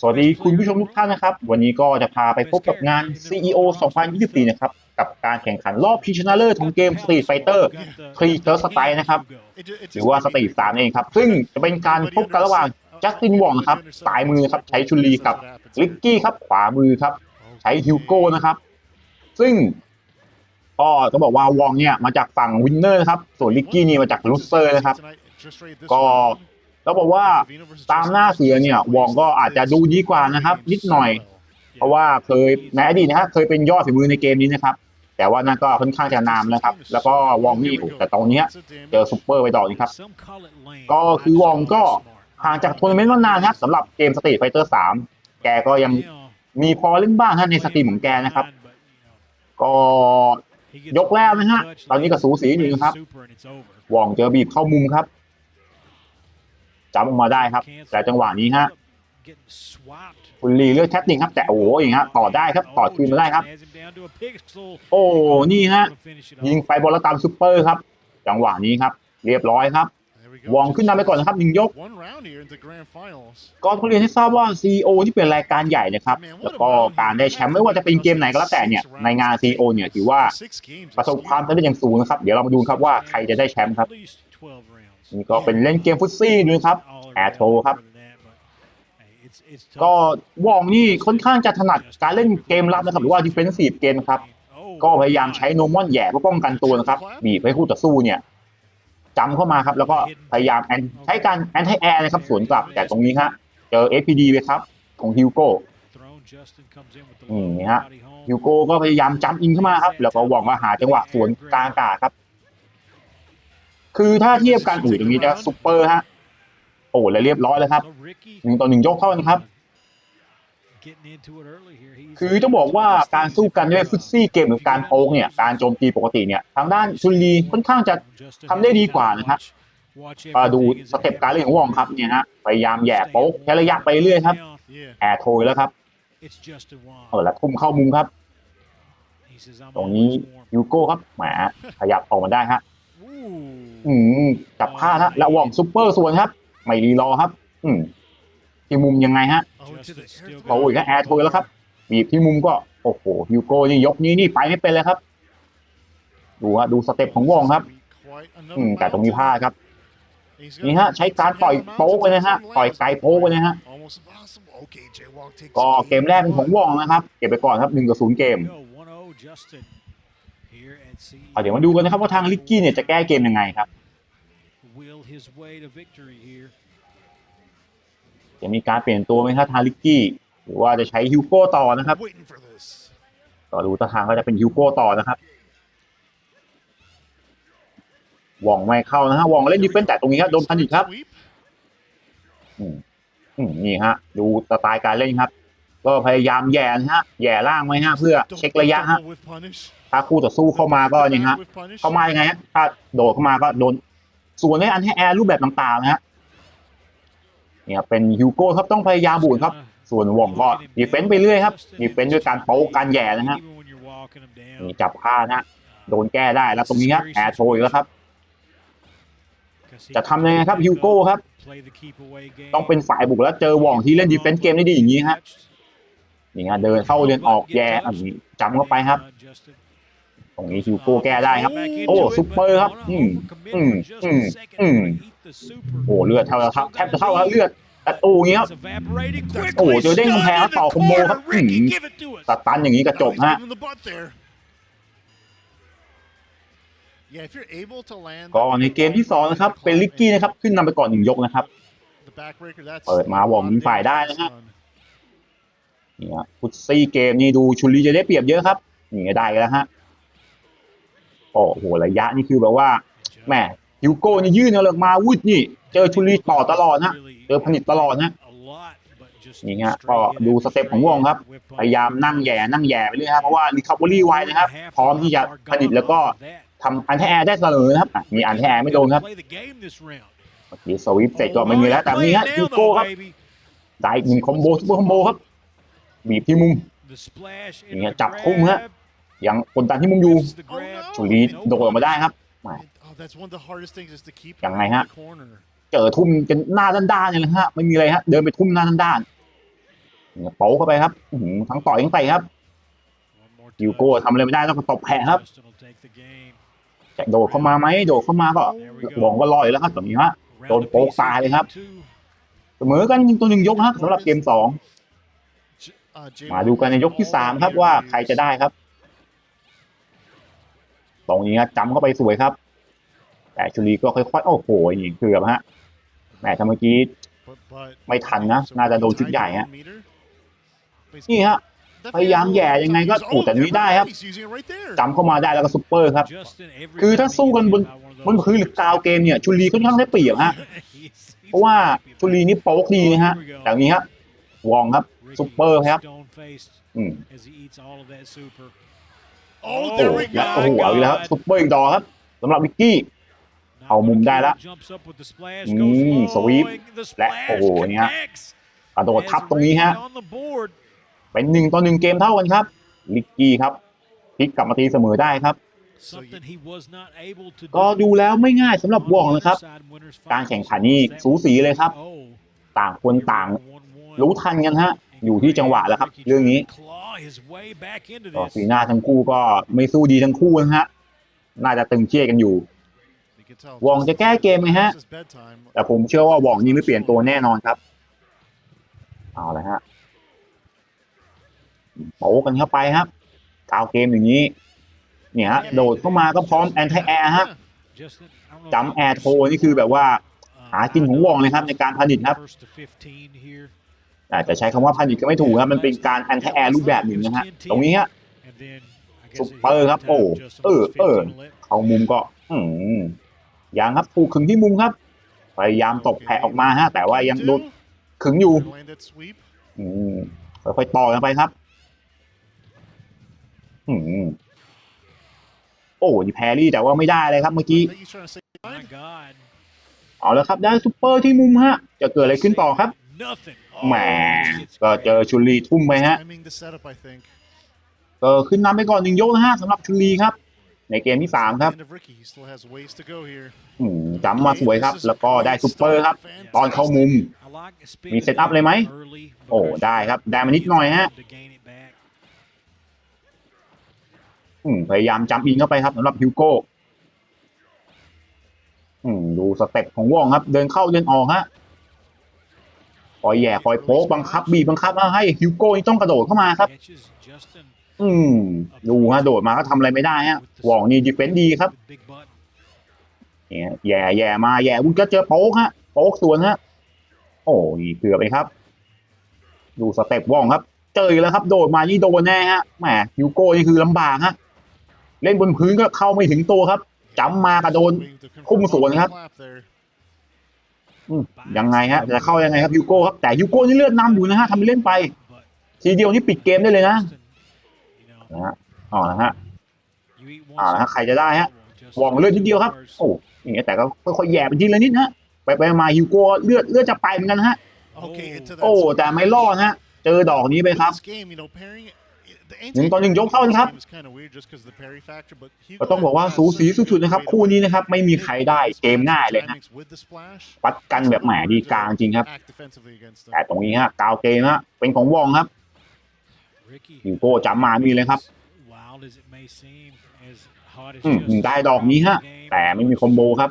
สวัสดีคุณผู้ชมทุกท่านนะครับ วันนี้ก็จะพาไปพบกับงาน CEO 2024 นะครับ กับการแข่งขันรอบชิงชนะเลิศของเกม Street Fighter 3 Third Strike นะครับ หรือว่าสตรีทสามเองครับ ซึ่งจะเป็นการพบกันระหว่างจัสตินวองนะครับสายมือครับ ใช้ชุนลีกับลิกกี้ครับ ขวามือครับ ใช้ฮิวโก้นะครับ ซึ่งก็ต้องบอกว่าวองเนี่ยมาจากฝั่งวินเนอร์นะครับ ส่วนลิกกี้นี่มาจากลูเซอร์นะครับ ก็ ต้องบอกว่าตามหน้าเสือเนี่ยวองก็อาจจะดูดีกว่านะครับ นิดหน่อย เพราะว่าเคยในอดีตนะครับเคยเป็นยอดฝีมือในเกมนี้นะครับ แต่ว่านั่นก็ค่อนข้างจะนามนะครับ แล้วก็วองนี่แต่ตรงนี้เจอซุปเปอร์ไปดอกนี้ครับ ก็คือวองก็ห่างจากทัวร์นาเมนต์มานานครับสำหรับเกมสตรีทไฟเตอร์สามแกก็ยังมีพอเล่นบ้างฮะในสตรีมของแกนะครับ ก็ยกแรกนะฮะตอนนี้ก็สูสีอยู่นะครับวองเจอบีบเข้ามุมครับ จับออกมาได้ครับ แต่จังหวะนี้ฮะคุณลีเลือกแท็บนิ่งครับ แต่โอ้โหอย่างเงี้ยต่อได้ครับต่อคืนมาได้ครับ โอ้นี่ฮะยิงไปบอลตามซุปเปอร์ครับ จังหวะนี้ครับ เรียบร้อยครับวองขึ้นนำไปก่อนนะครับหนึ่งยก ก็ต้องเรียนให้ทราบว่า CEO ที่เป็นรายการใหญ่นะครับ แล้วก็การได้แชมป์ไม่ว่าจะเป็นเกมไหนก็แล้วแต่เนี่ยในงาน CEO เนี่ยถือว่าประสบความสำเร็จอย่างสูงนะครับ เดี๋ยวเรามาดูครับว่าใครจะได้แชมป์ครับ นี่ก็เป็นเล่นเกมฟุตซี่ด้วยครับแอร์โทรครับ ก็วองนี่ค่อนข้างจะถนัดการเล่นเกมรับนะครับหรือว่า defensive เกมครับ ก็พยายามใช้โนมอนแหย่เพื่อป้องกันตัวนะครับ บีบให้คู่ต่อสู้เนี่ยจำเข้ามาครับ แล้วก็พยายามแอนใช้การแอนให้แอร์นะครับสวนกลับแต่ตรงนี้ฮะเจอ FPD ไปครับ ของฮิวโก้อืมนี่ฮะฮิวโก้ก็พยายามจัมป์อินเข้ามาครับ แล้วก็หวังว่าหาจังหวะสวนกลางอากาศครับ คือถ้าเทียบกันอู่ตรงนี้จะซุปเปอร์ฮะ โอ้แล้วเรียบร้อยแล้วครับหนึ่งต่อหนึ่งยกเข้านะครับ คือต้องบอกว่าการสู้กันด้วยฟุตซี่เกมหรือการโป๊กเนี่ย การโจมตีปกติเนี่ย ทางด้านชุนลีค่อนข้างจะทำได้ดีกว่านะครับมาดูสเต็ปการเล่นของวองครับเนี่ยฮะพยายามแหย่โป๊กใช้ระยะไปเรื่อยครับแอร์โทยแล้วครับเออแล้วทุ่มเข้ามุมครับ ตรงนี้ยูโก้ครับแหมขยับออกมาได้ฮะ อืมจับพลาดฮะแล้ววองซุปเปอร์ส่วนครับ ไม่รีรอครับ อืมที่มุมยังไงฮะเขาอีกแล้วแอร์โทยแล้วครับบีบที่มุมก็โอ้โหฮิวโก้นี่ยกนี้นี่ไปไม่เป็นเลยครับ ดูฮะดูสเต็ปของวองครับ อืมแต่ตรงนี้พลาดครับนี่ฮะใช้การต่อยโป๊กไปนะฮะต่อยไกลโป๊กไปนะฮะก็เกมแรกเป็นของวองนะครับ เก็บไปก่อนครับหนึ่งต่อศูนย์เกม เอาเดี๋ยวมาดูกันนะครับว่าทางลิกกี้เนี่ยจะแก้เกมยังไงครับจะมีการเปลี่ยนตัวไหมครับทางลิกกี้หรือว่าจะใช้ฮิวโก้ต่อนะครับก็ดูท่าทางก็จะเป็นฮิวโก้ต่อนะครับวองไม่เข้านะฮะวองเล่นดิเฟนส์แต่ตรงนี้ครับโดนพันอีกครับอืมอืมนี่ฮะ ดูสไตล์การเล่นครับ ก็พยายามแย่นะฮะแย่ล่างไว้ฮะเพื่อเช็คระยะฮะ ถ้าคู่ต่อสู้เข้ามาก็เนี่ยฮะเข้ามายังไงฮะถ้าโดดเข้ามาก็โดนส่วนในอันให้แอร์รูปแบบต่างๆนะฮะเนี่ยเป็นฮิวโก้ครับต้องพยายามบูนครับ ส่วนวองก็ดีเฟนต์ไปเรื่อยครับดีเฟนต์ด้วยการโป๊กการแย่นะฮะนี่จับผ้านะฮะโดนแก้ได้แล้วตรงนี้ครับแอร์โชยแล้วครับ จะทำยังไงครับฮิวโก้ครับ ต้องเป็นฝ่ายบุกแล้วเจอวองที่เล่นดีเฟนส์เกมได้ดีอย่างนี้ฮะนี่ฮะเดินเข้าเดินออกแย่อันนี้จำเข้าไปครับต รงนี้ฮิวโก้แก้ได้ครับ โอ้ซุปเปอร์ครับ อืมอืมอืมอืมโอ้เลือดเท่าแล้วครับแทบจะเท่าแล้วเลือดแต่โอ้อย่างงี้ครับ โอ้เจอเด้งกำแพงแล้วต่อคอมโบครับอืมสตันอย่างนี้ก็จบฮะก็ในเกมที่สองนะครับ เป็นลิกกี้นะครับ ขึ้นนำไปก่อนหนึ่งยกนะครับ เปิดมาวอร์มเป็นฝ่ายได้นะฮะนี่ฮะฟุตซี่เกมนี่ดูชุนลีจะได้เปรียบเยอะครับนี่ได้แล้วฮะ โอ้โหระยะนี่คือแบบว่าแหมฮิวโก้นี่ยื่นเอาเลยมาวุดนี่ เจอชุลีต่อตลอดนะเจอผลิตตลอดนะนี่ฮะก็ดูสเต็ปของวงครับ พยายามนั่งแย่นั่งแย่ไปเรื่อยครับเพราะว่ารีคาบอรี่ไวนะครับ พร้อมที่จะผลิตแล้วก็ทำอันแทแอร์ได้เสมอนะครับ มีอันแทแอร์ไม่โดนครับเมื่อกี้สวิปเสร็จก็ไม่มีแล้วแต่นี่ฮะฮิวโก้ครับได้อีกหนึ่งคอมโบซุปเปอร์คอมโบครับบีบที่มุมอย่างเงี้ยจับทุ่มฮะ ยังกดดันที่มุมอยู่ชุลีโดดออกมาได้ครับยังไงฮะเจอทุ่มกันหน้าด้านๆเนี่ยแหละฮะไม่มีอะไรฮะเดินไปทุ่มหน้าด้านๆเนี่ยโป๊ะเข้าไปครับอื้อหือทั้งต่อยทั้งเตะครับฮิวโก้ทำอะไรไม่ได้ต้องตบแผลครับจะโดดเข้ามาไหมโดดเข้ามาก็หวองก็ลอยแล้วครับตอนนี้ฮะโดนโป๊กตายเลยครับเสมอกันยิงตัวหนึ่งยกฮะสำหรับเกมสองมาดูกันในยกที่สามครับว่าใครจะได้ครับ ตรงนี้จำเข้าไปสวยครับ แต่ชุลีก็ค่อยๆ โอ้โหนี่เกือบฮะแหมถ้าเมื่อกี้ไม่ทันนะ น่าจะโดนชุดใหญ่ฮะ นี่ฮะ พยายามแย่ยังไงก็โอ้แต่นี้ได้ครับจำเข้ามาได้แล้วก็ซุปเปอร์ครับ คือถ้าสู้กันบนบนพื้นหรือกาวเกมเนี่ยชุลีค่อนข้างได้เปรียบฮะ เพราะว่าชุลีนี่โป๊กดีนะฮะแต่อย่างนี้ครับวองครับซุปเปอร์ครับอืม โอ้โอ้ there we แล้ว go โอ้โหเอาอีกแล้วซุปเปอร์อีกดอกครับสำหรับวิกกี้ เอามุมได้ละอือืมมสสวีวีปปและและโอ้โอ้โหโหเนี่เนี่ยยกระโดโดดดทัทับบตตรรงงนี้นี้ฮะฮะ เป็นหนึ่งต่อหนึ่งเกมเท่ากันครับ ลิกกี้ครับพลิกกลับมาตีเสมอได้ครับ ก็ก็ดูดูแล้วไม่ง่ายสำหสำรัรับบววอองงนะนะคครัรับบกาการรแข่แข่งงขัขันนนี่นี่สูสีเลยครับ ต่างคนต่างรู้รู้ทัทันนกักันนฮะฮะ ออยู่ยู่ที่ที่จัจังงหหวะวะแล้แล้ววคครัรับบเรื่เรื่อองงนี้นี้ก็สีหน้าทั้งคู่ก็ไม่สู้ดีทั้งคู่นะฮะน่าจะตึงเครียดกันอยู่วองจะแก้เกมไหมฮะ แต่ผมเชื่อว่าวองนี่ไม่เปลี่ยนตัวแน่นอนครับ เอาเลยฮะโป๊กันเข้าไปครับกาวเกมอย่างนี้ เนี่ยฮะโดดเข้ามาก็พร้อมแอนตี้แอร์ฮะจำแอร์โทรนี่คือแบบว่า หากินของวองเลยครับในการผลิตครับ อาจจะใช้คำว่าพันอีกก็ไม่ถูกครับ มันเป็นการแอนตี้แอร์รูปแบบหนึ่งนะฮะ ตรงนี้ฮะซุปเปอร์ครับ โอ้ เออ เออ เข้ามุมก็ อืมยังครับถูกขึงที่มุมครับ พยายามตกแผลออกมาฮะ แต่ว่ายังโดนขึงอยู่ อืมค่อยๆต่อกันไปครับ อืมโอ้ยแพรรี่แต่ว่าไม่ได้เลยครับเมื่อกี้ เอาแล้วครับได้ซุปเปอร์ที่มุมฮะ จะเกิดอะไรขึ้นต่อครับ แหมก็เจอชุลีทุ่มไปฮะ ก็ขึ้นนำไปก่อนหนึ่งยกนะฮะสำหรับชุลีครับ ในเกมที่สามครับอืมจำมาสวยครับ แล้วก็ได้ซุปเปอร์ครับ ตอนเข้ามุม มีเซตอัพเลยไหม โอ้ ได้ครับ ได้มานิดหน่อยฮะอืมพยายามจำอินเข้าไปครับสำหรับฮิวโก้อืมดูสเต็ปของว่องครับ เดินเข้าเดินออกฮะ คอยแย่คอยโป๊กบังคับบีบบังคับให้ฮิวโก้นี่ต้องกระโดดเข้ามาครับ อืมดูฮะโดดมาก็ทำอะไรไม่ได้ฮะว่องนี่ดีเฟนดีครับเนี่ยแย่แย่มาแย่วุ้นก็เจอโป๊กฮะโป๊กสวนฮะโอ้ยเกือบไปครับ ดูสเต็ปว่องครับ เจออีกแล้วครับ โดดมานี่โดนแน่ฮะแหมฮิวโก้นี่คือลำบากฮะเล่นบนพื้นก็เข้าไม่ถึงตัวครับจำมากระโดนพุ่งสวนครับ ยังไงฮะจะเข้ายังไงครับฮิวโก้ครับแต่ฮิวโก้นี่เลือดนำอยู่นะฮะทำไปเล่นไป ทีเดียวนี่ปิดเกมได้เลยนะนะฮะอ๋อนะฮะอ่าฮะใครจะได้ฮะวองเลือดนิดเดียวครับโอ้อย่างเงี้ยแต่ก็ค่อยๆแย่ไปทีละนิดนะฮะไปไปมาฮิวโก้เลือดเลือดจะไปเหมือนกันนะฮะโอ้แต่ไม่รอดฮะเจอดอกนี้ไปครับ หนึ่งต่อหนึ่งยกเท่ากันครับก็ต้องบอกว่าสูสีสุดๆนะครับ คู่นี้นะครับไม่มีใครได้เกมง่ายเลยฮะวัดกันแบบแหมดีกลางจริงครับ แต่ตรงนี้ฮะกาวเกมฮะเป็นของวองครับฮิวโก้จำมามีเลยครับอืมได้ดอกนี้ฮะแต่ไม่มีคอมโบครับ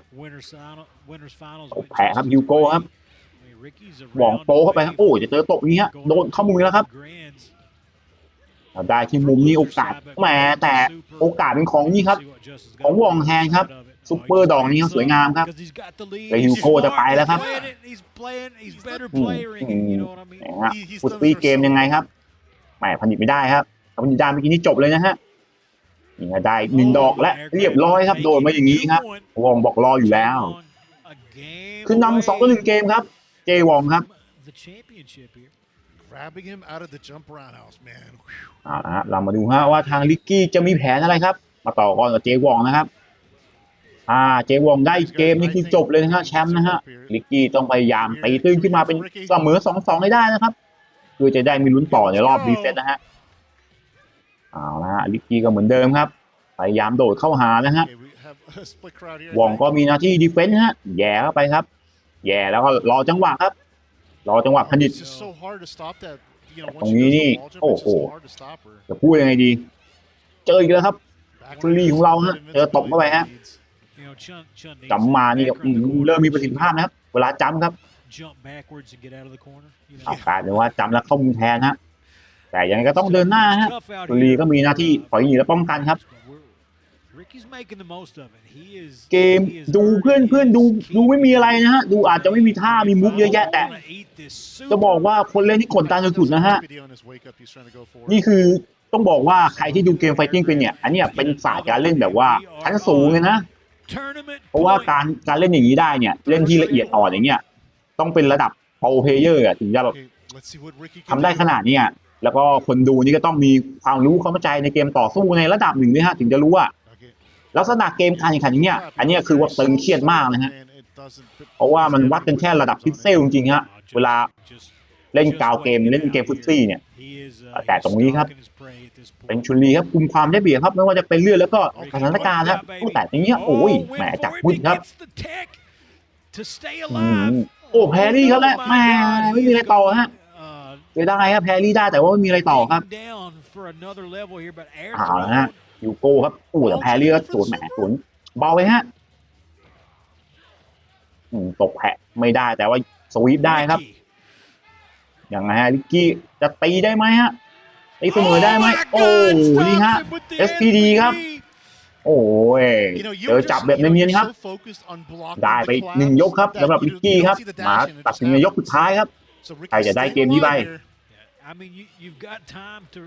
แพ้ครับฮิวโก้ครับหว่องโปเข้าไปครับโอ้จะเจอตบนี้ฮะโดนเข้ามุมแล้วครับ ได้ที่มุมนี้โอกาสแหมแต่โอกาสเป็นของนี่ครับ ของวองแฮนครับซุปเปอร์ดอกนี้ครับสวยงามครับแต่ฮิวโกจะไปแล้วครับนะฮะฟุตตี้เกมยังไงครับแหมผลิตไม่ได้ครับผลิตได้เมื่อกี้นี้จบเลยนะฮะนี่ฮะได้หนึ่งดอกและเรียบร้อยครับ โดนมาอย่างนี้ครับวองบอกรออยู่แล้วคือนำสองต่อหนึ่งเกมครับ เจวองครับ เอาละฮะเรามาดูฮะว่าทางลิกกี้จะมีแผนอะไรครับ มาต่อก่อนกับเจวองนะครับ อ่าเจวองได้เกมนี่คือจบเลยนะฮะแชมป์นะฮะลิกกี้ต้องพยายามตีตื้นขึ้นมาเป็นเสมอสองสองให้ได้นะครับเพื่อจะได้มีลุ้นต่อในรอบรีเซ็ตนะฮะเอาละฮะลิกกี้ก็เหมือนเดิมครับพยายามโดดเข้าหานะฮะวองก็มีหน้าที่ดีเฟนส์ฮะแย่เข้าไปครับ แย่แล้วก็รอจังหวะครับ รอจังหวะพนิด It's just so hard to stop that. You know, ตร once ง she นี้ does นี่ the wall jump, โอ้ it's โห just so hard to stop her. จะพูดยังไงดี เจออีกแล้วครับ Back ชุนลีของเราฮะเจอตบเข้าไปฮะ You know, Chun, Chun needs จำมานี่ก็ back อื around the ม corner, เริ่มมีประสิทธิภาพนะครับ เวลาจำครับ jump backwards and get out of the corner. You know, เอากลายเป็นว่าจำแล้วเข้ามุมแทนฮะแต่ยังไงก็ต้องเดินหน้าฮะ Tough out ชุนลี here. ก็มีหน้าที่ถอยหนีและป้องกันครับ เกม he is ดูเพื่อน earning เพื่อน his ดู keep. ดูไม่มีอะไรนะฮะ ดูอาจจะไม่มีท่ามีมุกเยอะแยะแต่ Wanna eat this จะบอก super ว่าคนเล่นที่กดดันสุดๆนะฮะ Video on his wake up, he's trying to go for it. นี่คือต้องบอกว่าใครที่ดูเกมไฟติ้งเป็นเนี่ย อันเนี้ยเป็นศาสตร์การเล่นแบบว่าชั้นสูงเลยนะ tournament เพราะว่า point. การการเล่นอย่างนี้ได้เนี่ย เล่นที่ละเอียดอ่อนอย่างเงี้ยต้องเป็นระดับโปรเพลเยอร์อะถึงจะแบบ Okay, let's see what Ricky can ทำได้ do. ขนาดเนี้ยแล้วก็คนดูนี่ก็ต้องมีความรู้ความเข้าใจในเกมต่อสู้ในระดับหนึ่งด้วยฮะถึงจะรู้ว่า Okay. ลักษณะเกมการแข่งขันอย่างเงี้ยอันเนี้ยคือว่าตึงเครียดมากนะฮะ And it doesn't- เพราะว่ามันวัดกันแค่ระดับพิกเซลจริงๆฮะเวลา Just เล่นกาวเกมเล่นเกมฟุตซี่เนี่ย he is, uh, แต่ตรงนี้ครับ he's stalking his prey at this point. เป็นชุนลีครับคุมความได้เปรียบครับไม่ว่าจะเป็นเลือดแล้วก็สถานการณ์ครับโอ้แต่อย่างเงี้ยโอ้ย Oh, แหม went จับ for it. พุด He ครับ gets the tech to stay อืม alive. โอ้แพรรี่เขาแล้ว Oh แหม my God, ไม่มีอะไร he's ต่อ going, ฮะ uh, เสียดายครับแพรรี่ได้แต่ว่าไม่มีอะไรต่อครับ taken down for another level here, but air เอาละฮะ throw. ยูโก้ครับอู้แต่แพรรี่ก็สวนแหมสวนเบาไปฮะอืมตกแผะไม่ได้แต่ว่าสวีปได้ครับ Ricky. ยังไงฮะลิกกี้จะตีได้ไหมฮะตีเสมอได้ไหม my โอ้ God, นี่ฮะ stops him with the SPD ครับ SPD. โอ้ย You know, you เจอ were จับ just- แบบ you know, เนียน you're ๆครับ so focused on blocking ได้ไป the หนึ่งยกครับ collapse สำหรับ that ลิ you กกี้ don't ครับ see the มา dash and it ตัด just สินในยก happens. สุดท้ายครับ So Ricky ใครจะได้ staying เกมนี้ไป alive here. Yeah, I mean, you, you've got time to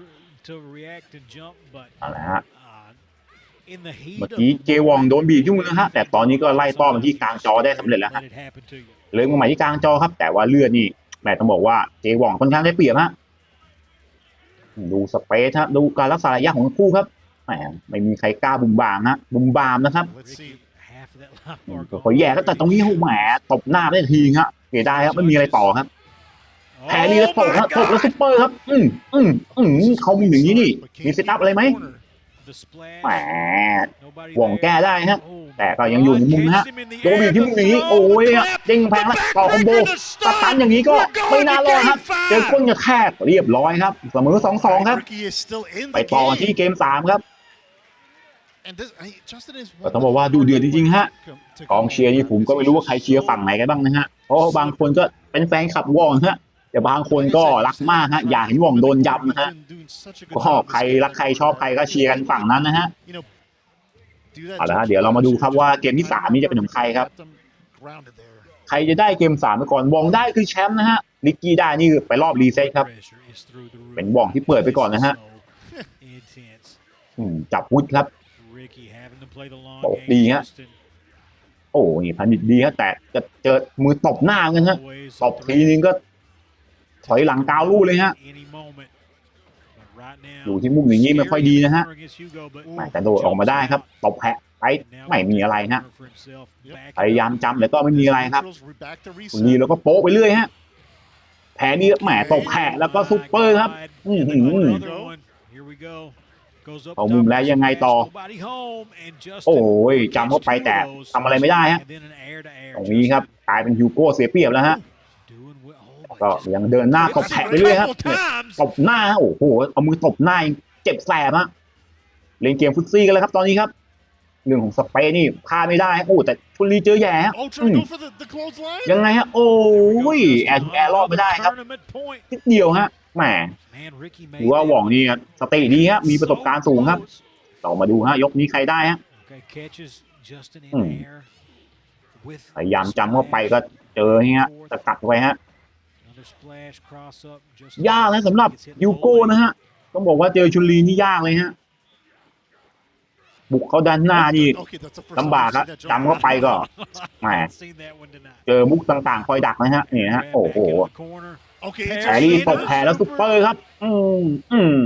to react and jump, but เอาละฮะ เมื่อ of กี้ the เจวอง moment, โดนบีบยุ่งนะฮะแต่ตอนนี้ก็ไล่ต้อนมาที่กลางจอได้สำเร็จแล้วฮะ let it happen to you. เลื่อนมาใหม่ที่กลางจอครับ แต่ว่าเลือดนี่แหม่ต้องบอกว่าเจวองค่อนข้างได้เปรียบฮะดูสเปซฮะดูการรักษาระยะของทั้งคู่ครับแหมไม่มีใครกล้าบุมบามฮะบุมบามนะครับ Let's see. Ricky, half of that life อืม bar ก็ gone. ขอแย่ก็แต่ตรงนี้โอ้โหแหมตบหน้าไม่ได้ทีฮะเสียดายครับไม่มีอะไรต่อครับแพรรี่แล้วตกครับตกแล้วซุปเปอร์ครับ อืมอืมอืมเขามีอย่างนี้นี่มีเซตอัพอะไรไหม The splash, แหม nobody หว่อง there. แก้ได้ฮะ Oh แต่ก็ยังอยู่ในมุมนะฮะ catches him in the โดนบีบ air, ที่ the มุมอย่างนี้ throw, โอ้ย the อะ clap, เด้งแพงแล้วต่อคอมโบ backbreaker, the สตันอย่างนี้ก็ We're going ไม่น่ารอด to ครับ game เจอ five. ก้นกระแทกเรียบร้อยครับเสมอสองสองครับ Ricky is still in ไป the ต่อกันที่ game. เกมสามครับ And this, I, Justin is ก็ต้องบอกว่าดูเดือดจริงๆฮะ to กองเชียร์นี่ผมก็ไม่รู้ว่าใครเชียร์ฝั่งไหนกันบ้างนะฮะเพราะว่าบางคนก็เป็นแฟนคลับวองฮะ แต่บางคนก็รักมากฮะอย่ากเห็นวงโดนยับนะฮะก็ใครรักใครชอบใครก็เชียร์กันฝั่งนั้นนะฮะเอาละฮะเดี๋ยวเรามาดูครับว่าเกมที่สามนี่จะเป็นของใครครับ ใครจะได้เกมสามไปก่อนวองได้คือแชมป์นะฮะลิกกี้ได้นี่คือไปรอบรีเซ็ตครับ เป็นวองที่เปิดไปก่อนนะฮะจับวุฒครับ Ricky having to play the long โอ้ game. ดีฮะโอ้นี่พันดิตดีฮะแต่จะเจอมือตบหน้ากันฮะตบทีนึงก็ ถอยหลังกาวลู่เลยฮะ Any moment. But right now, อยู่ที่มุมอย่างนี้ไม่ค่อยดีนะฮะ scary against Hugo, but แหม่แต่โดดออกมาได้ครับตบแผะไป now ไม่มีอะไรฮะ for himself. Back พยายามจำแต่ก็ไม่มีอะไรครับ Back to คุณลีแล้วก็โป๊ะไปเรื่อยฮะแผลนี่แหมตบแผะแล้วก็ซุปเปอร์ครับอื้อหือ Another one. Here we go. Goes up เอามุม top, แล้วยังไงต่อ nobody home, and Justin โอ้ย gets จำเข้าไป two of แต่ those, ทำอะไรไม่ได้ฮะ and then an air to air. ตรงนี้ครับกลายเป็นฮิวโก้เสียเปรียบแล้วฮะ ก็ just ยังเดินหน้าตบแผะไปเรื่อยครับ couple เนี่ย times. ตบหน้าฮะโอ้โหเอามือตบหน้ายังเจ็บแสบฮะเล่นเกมฟุตซี่กันแล้วครับตอนนี้ครับ เรื่องของสเปรย์นี่พลาดไม่ได้ฮะโอ้แต่ชุนลีเจอแย่ฮะ Oh, อื trying ม to go for the, the clothesline? ยังไงฮะโอ้ Here we go, ย Justin. แอร์ทูแอร์รอดไม่ได้ครับ Tournament point. นิดเดียวฮะแหม Man, Ricky ถือว่าหว่องนี่สติดีฮะมีประสบการณ์สูงครับต่อมาดูฮะยกนี้ใครได้ฮะ Okay, catches Justin in Hmm. air with พยายามจำเข้าไปก็เจอเงี้ยสกัดไว้ฮะ ยากนะสำหรับยูโก้นะฮะ ต้องบอกว่าเจอชุนลีนี่ยากเลยฮะ บุกเขาด้านหน้านี่ Okay, that's the first ลำบาก time ครับ I've seen that จำเข้าไปก็แหม Seen that one tonight. เจอมุกต่างๆ คอยดักนะฮะนี่นะฮะ โอ้โห Back in the corner. Okay, แผลนี่ตกแผลแล้วซุปเปอร์ครับ อืมอืม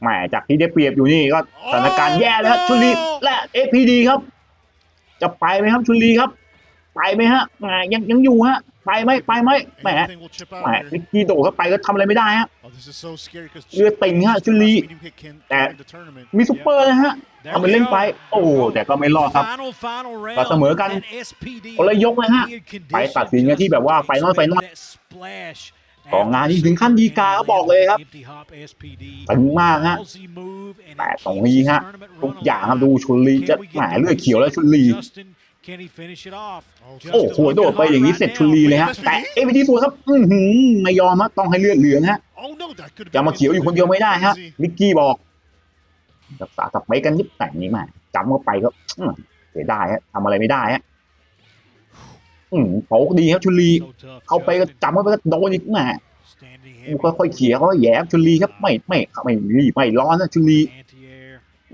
แหมจากที่ได้เปรียบอยู่นี่ก็สถานการณ์แย่แล้วครับชุนลีและเอพีดีครับ จะไปไหมครับชุนลีครับ ไปไหมฮะแหมยังยังอยู่ฮะ ไปไหมไปไหมแหม Anything will chip out แหม here. นิกกี้โดดเข้าไปก็ทำอะไรไม่ได้ฮะ Oh, this is so scary because เลือดติ่งฮะชุนลีแต่มีซุปเปอร์นะฮะทำมันเล่นไป โอ้แต่ก็ไม่รอดครับก็เสมอกันคนละยกนะฮะ ไปตัดสินกันที่แบบว่าไฟนอลไฟนอลของงานนี้ถึงขั้นดีกาเขาบอกเลยครับตึงมากฮะแต่ตรงนี้ฮะทุกอย่างครับดูชุนลีจะแหมเลือดเขียวแล้วชุนลี โอ้โหโดดไปอย่างนี้เสร็จชุนลีเลยฮะ แต่เอวิทีสวนครับ อือหือไม่ยอมฮะต้องให้เลือดเหลืองฮะจะมาเขียวอยู่คนเดียวไม่ได้ฮะมิกกี้บอกรักษาสับไปกันนิดแต่นี้มาจำเข้าไปก็อื้อเสียดายฮะทำอะไรไม่ได้ฮะอืมโป๊กดีครับชุนลี เข้าไปก็จำเข้าไปก็โดนอีกแหมค่อยๆเขี่ยเขาแย่ชุนลีครับไม่ไม่ไม่รีบไม่ร้อนนะชุนลี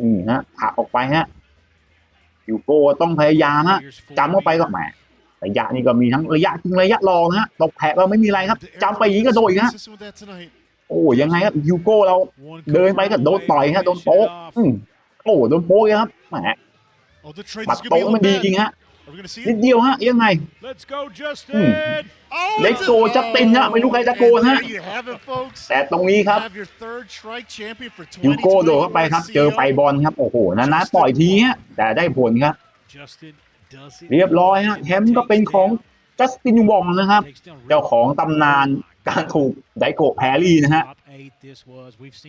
อืมฮะผลักออกไปฮะ ยูโก้ต้องพยายามฮะจำเข้าไปก็แหมระยะนี่ก็มีทั้งระยะจริงระยะรองฮะตกแผลก็ไม่มีอะไรครับจำไปอย่างนี้ก็โดนอีกฮะโอ้ยังไงครับยูโก้เราเดินไปก็โดนต่อยฮะโดนโป๊กอืมโอ้โดนโป๊กเลยครับแหมปัดโต๊ะมันดีจริงฮะ นิดเดียวฮะยังไง Let's go, Justin. อืม Let's go จัสตินฮะไม่รู้ใครจะโกนฮะแต่ตรงนี้ครับยูโก้โดดเข้าไปครับ เจอไปบอลครับโอ้โหนานาปล่อยทีฮะแต่ได้ผลครับ Justin does it. เรียบร้อยฮะแชมป์ก็เป็นของจัสตินวองนะครับ เจ้าของตำนานการถูกไดโกะแพรรี่นะฮะ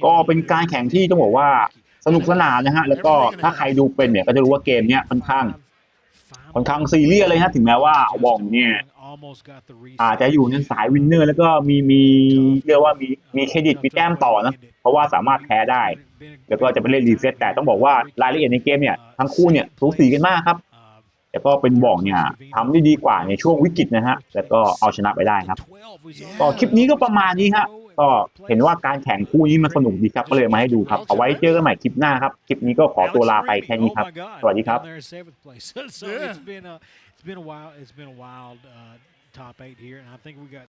ก็เป็นการแข่งที่ต้องบอกว่าสนุกสนานนะฮะแล้วก็ถ้าใครดูเป็นเนี่ยก็จะรู้ว่าเกมเนี้ยค่อนข้าง ค่อนข้างซีเรียสเลยฮะถึงแม้ว่าวองเนี่ยอาจจะอยู่ในสายวินเนอร์ แล้วก็มีมีเรียกว่ามีมีเครดิตมีแต้มต่อนะ เพราะว่าสามารถแพ้ได้ แล้วก็จะไปเล่นรีเซ็ตแต่ต้องบอกว่ารายละเอียดในเกมเนี่ยทั้งคู่เนี่ยสูสีกันมากครับแต่ก็เป็นบอกเนี่ยทำได้ดีกว่าในช่วงวิกฤตนะฮะแล้วก็เอาชนะไปได้ครับ ก็คลิปนี้ก็ประมาณนี้ฮะ ก็เห็นว่าการแข่งคู่นี้มันสนุกดีครับก็เลยมาให้ดูครับเอาไว้เจอกันใหม่คลิปหน้าครับคลิปนี้ก็ขอตัวลาไปแค่นี้ครับสวัสดีครับ so Yeah. it's been a it's been a while it's been a wild uh, top eight here, and I think we got